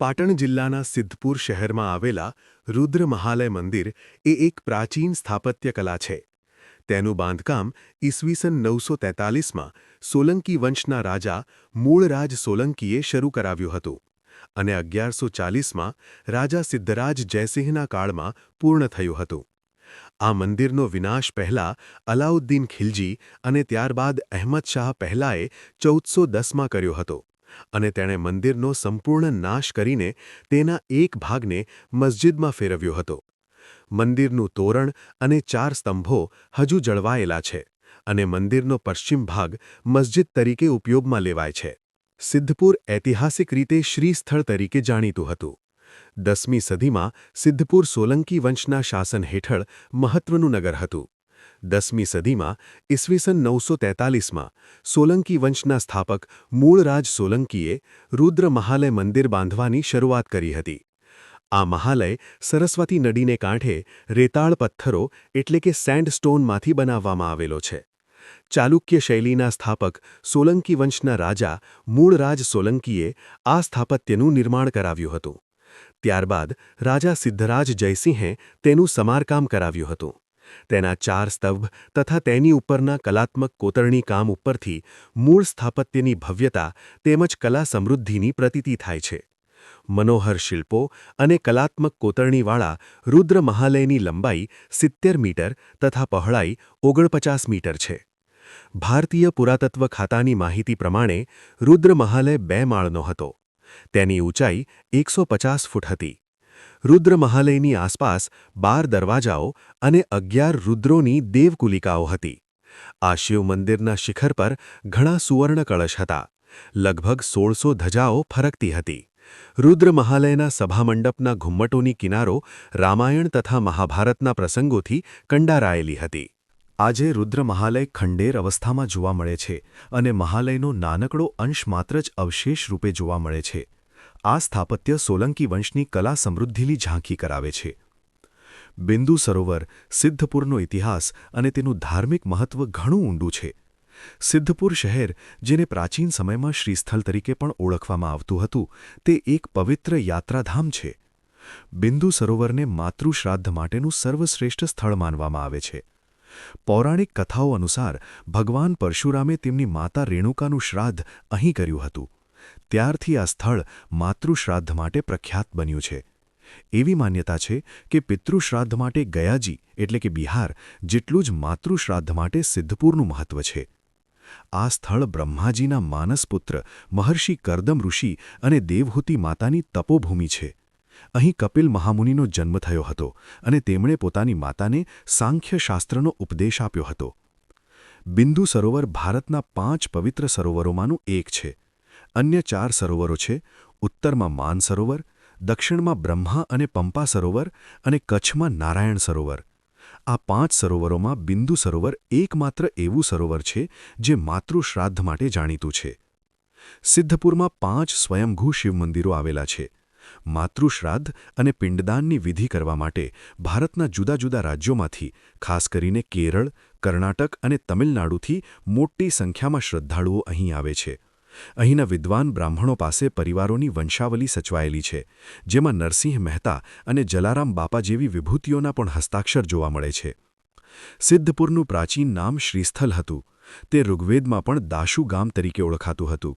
પાટણ જિલ્લાના સિદ્ધપુર શહેરમાં આવેલા રુદ્ર મહાલય મંદિર એ એક પ્રાચીન સ્થાપત્ય કલા છે. તેનું બાંધકામ ઈસવીસન નવસો તેતાલીસમાં સોલંકી વંશના રાજા મૂળરાજ સોલંકીએ શરૂ કરાવ્યું હતું અને અગિયારસો ચાલીસમાં રાજા સિદ્ધરાજ જયસિંહના કાળમાં પૂર્ણ થયું હતું. આ મંદિરનો વિનાશ પહેલા અલાઉદ્દીન ખિલજી અને ત્યારબાદ અહેમદ શાહ પહેલાએ ચૌદસો દસમાં કર્યો હતો. અને તેણે મંદિરનો સંપૂર્ણ નાશ કરીને તેના એક ભાગને મસ્જિદમાં ફેરવ્યો હતો. મંદિરનું તોરણ અને ચાર સ્તંભો હજુ જળવાયેલા છે અને મંદિરનો પશ્ચિમ ભાગ મસ્જિદ તરીકે ઉપયોગમાં લેવાય છે. સિદ્ધપુર ઐતિહાસિક રીતે શ્રીસ્થળ તરીકે જાણીતું હતું. દસમી સદીમાં સિદ્ધપુર સોલંકી વંશના શાસન હેઠળ મહત્વનું નગર હતું. દસમી સદીમાં, ઈસવીસન નવસો તેતાલીસમાં, સોલંકી વંશના સ્થાપક મૂળરાજ સોલંકીએ રુદ્ર મહાલય મંદિર બાંધવાની શરૂઆત કરી હતી. આ મહાલય સરસ્વતી નદીને કાંઠે રેતાળ પથ્થરો એટલે કે સેન્ડસ્ટોનમાંથી બનાવવામાં આવેલો છે. ચાલુક્ય શૈલીના સ્થાપક સોલંકી વંશના રાજા મૂળરાજ સોલંકીએ આ સ્થાપત્યનું નિર્માણ કરાવ્યું હતું. ત્યારબાદ રાજા સિદ્ધરાજ જયસિંહે તેનું સમારકામ કરાવ્યું હતું. તેના ચાર સ્તંભ તથા તેની ઉપરના કલાત્મક કોતરણી કામ ઉપરથી મૂળ સ્થાપત્યની ભવ્યતા તેમજ કલા સમૃદ્ધિની પ્રતીતિ થાય છે. મનોહર શિલ્પો અને કલાત્મક કોતરણીવાળા રુદ્ર મહાલયની લંબાઈ સિત્તેર મીટર તથા પહોળાઈ ઓગણપચાસ મીટર છે. ભારતીય પુરાતત્વ ખાતાની માહિતી પ્રમાણે રુદ્ર મહાલય બે માળનો હતો. તેની ઊંચાઈ એકસો ફૂટ હતી. રુદ્ર મહાલયની આસપાસ બાર દરવાજાઓ અને અગિયાર રુદ્રોની દેવકુલિકાઓ હતી. આ શિવ મંદિરના શિખર પર ઘણા સુવર્ણ કળશ હતા. લગભગ સોળસો ધજાઓ ફરકતી હતી. રુદ્ર મહાલયના સભામંડપના ઘુમ્મટોની કિનારો રામાયણ તથા મહાભારતના પ્રસંગોથી કંડારાયેલી હતી. આજે રુદ્ર મહાલય ખંડેર અવસ્થામાં જોવા મળે છે અને મહાલયનો નાનકડો અંશ માત્ર જ અવશેષ રૂપે જોવા મળે છે. આ સ્થાપત્ય સોલંકી વંશની કલા સમૃદ્ધિની ઝાંખી કરાવે છે. બિંદુ સરોવર, સિદ્ધપુરનો ઇતિહાસ અને તેનું ધાર્મિક મહત્વ ઘણું ઊંડું છે. સિદ્ધપુર શહેર, જેને પ્રાચીન સમયમાં શ્રીસ્થળ તરીકે પણ ઓળખવામાં આવતું હતું, તે એક પવિત્ર યાત્રાધામ છે. બિંદુ સરોવરને માતૃશ્રાદ્ધ માટેનું સર્વશ્રેષ્ઠ સ્થળ માનવામાં આવે છે. પૌરાણિક કથાઓ અનુસાર ભગવાન પરશુરામે તેમની માતા રેણુકાનું શ્રાદ્ધ અહીં કર્યું હતું. ત્યારથી આ સ્થળ માતૃશ્રાદ્ધ માટે પ્રખ્યાત બન્યું છે. એવી માન્યતા છે કે પિતૃશ્રાદ્ધ માટે ગયાજી એટલે કે બિહાર જેટલું જ માતૃશ્રાદ્ધ માટે સિદ્ધપુરનું મહત્વ છે. આ સ્થળ બ્રહ્માજીના માનસપુત્ર મહર્ષિ કરદમ ઋષિ અને દેવહૂતિ માતાની તપોભૂમિ છે. અહીં કપિલ મહામુનિનો જન્મ થયો હતો અને તેમણે પોતાની માતાને સાંખ્યશાસ્ત્રનો ઉપદેશ આપ્યો હતો. બિંદુ સરોવર ભારતના પાંચ પવિત્ર સરોવરોમાંનું એક છે. અન્ય ચાર સરોવરો છે. ઉત્તરમાં માન સરોવર, દક્ષિણમાં બ્રહ્મા અને પંપા સરોવર અને કચ્છમાં નારાયણ સરોવર. આ પાંચ સરોવરોમાં બિંદુ સરોવર એકમાત્ર એવું સરોવર છે જે માતૃશ્રાદ્ધ માટે જાણીતું છે. સિદ્ધપુરમાં પાંચ સ્વયંભૂ શિવમંદિરો આવેલા છે. માતૃશ્રાદ્ધ અને પિંડદાનની વિધિ કરવા માટે ભારતના જુદા જુદા રાજ્યોમાંથી, ખાસ કરીને કેરળ, કર્ણાટક અને તમિલનાડુથી મોટી સંખ્યામાં શ્રદ્ધાળુઓ અહીં આવે છે. અહીંના વિદ્વાન બ્રાહ્મણો પાસે પરિવારોની વંશાવલી સચવાયેલી છે, જેમાં નરસિંહ મહેતા અને જલારામ બાપા જેવી વિભૂતિઓના પણ હસ્તાક્ષર જોવા મળે છે. સિદ્ધપુરનું પ્રાચીન નામ શ્રીસ્થલ હતું. તે ઋગ્વેદમાં પણ દાશુ ગામ તરીકે ઓળખાતું હતું.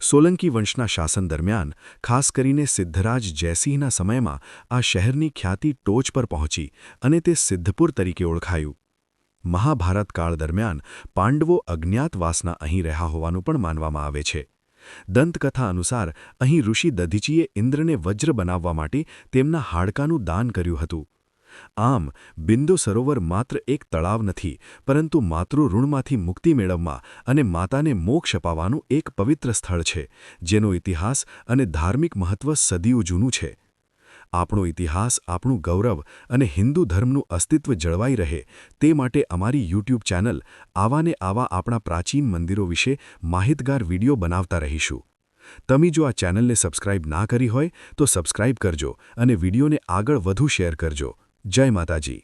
સોલંકી વંશના શાસન દરમિયાન, ખાસ કરીને સિદ્ધરાજ જયસિંહના સમયમાં આ શહેરની ખ્યાતિ ટોચ પર પહોંચી અને તે સિદ્ધપુર તરીકે ઓળખાયું. મહાભારત કાળ દરમિયાન પાંડવો અજ્ઞાતવાસના અહીં રહ્યા હોવાનું પણ માનવામાં આવે છે. દંતકથા અનુસાર અહીં ઋષિ દધીચીએ ઇન્દ્રને વજ્ર બનાવવા માટે તેમના હાડકાનું દાન કર્યું હતું. આમ, બિંદુ સરોવર માત્ર એક તળાવ નથી, પરંતુ માતૃઋણમાંથી મુક્તિ મેળવવા અને માતાને મોક્ષ અપાવવાનું એક પવિત્ર સ્થળ છે, જેનો ઇતિહાસ અને ધાર્મિક મહત્વ સદીઓ જૂનું છે. આપણો ઇતિહાસ, આપણું ગૌરવ અને હિન્દુ ધર્મનું અસ્તિત્વ જળવાઈ રહે તે માટે અમારી યુટ્યુબ ચેનલ આવાને આવા આપણા પ્રાચીન મંદિરો વિશે માહિતગાર વીડિયો બનાવતા રહીશું. તમે જો આ ચેનલને સબસ્ક્રાઇબ ના કરી હોય તો સબસ્ક્રાઇબ કરજો અને વિડીયોને આગળ વધુ શેર કરજો. જય માતાજી.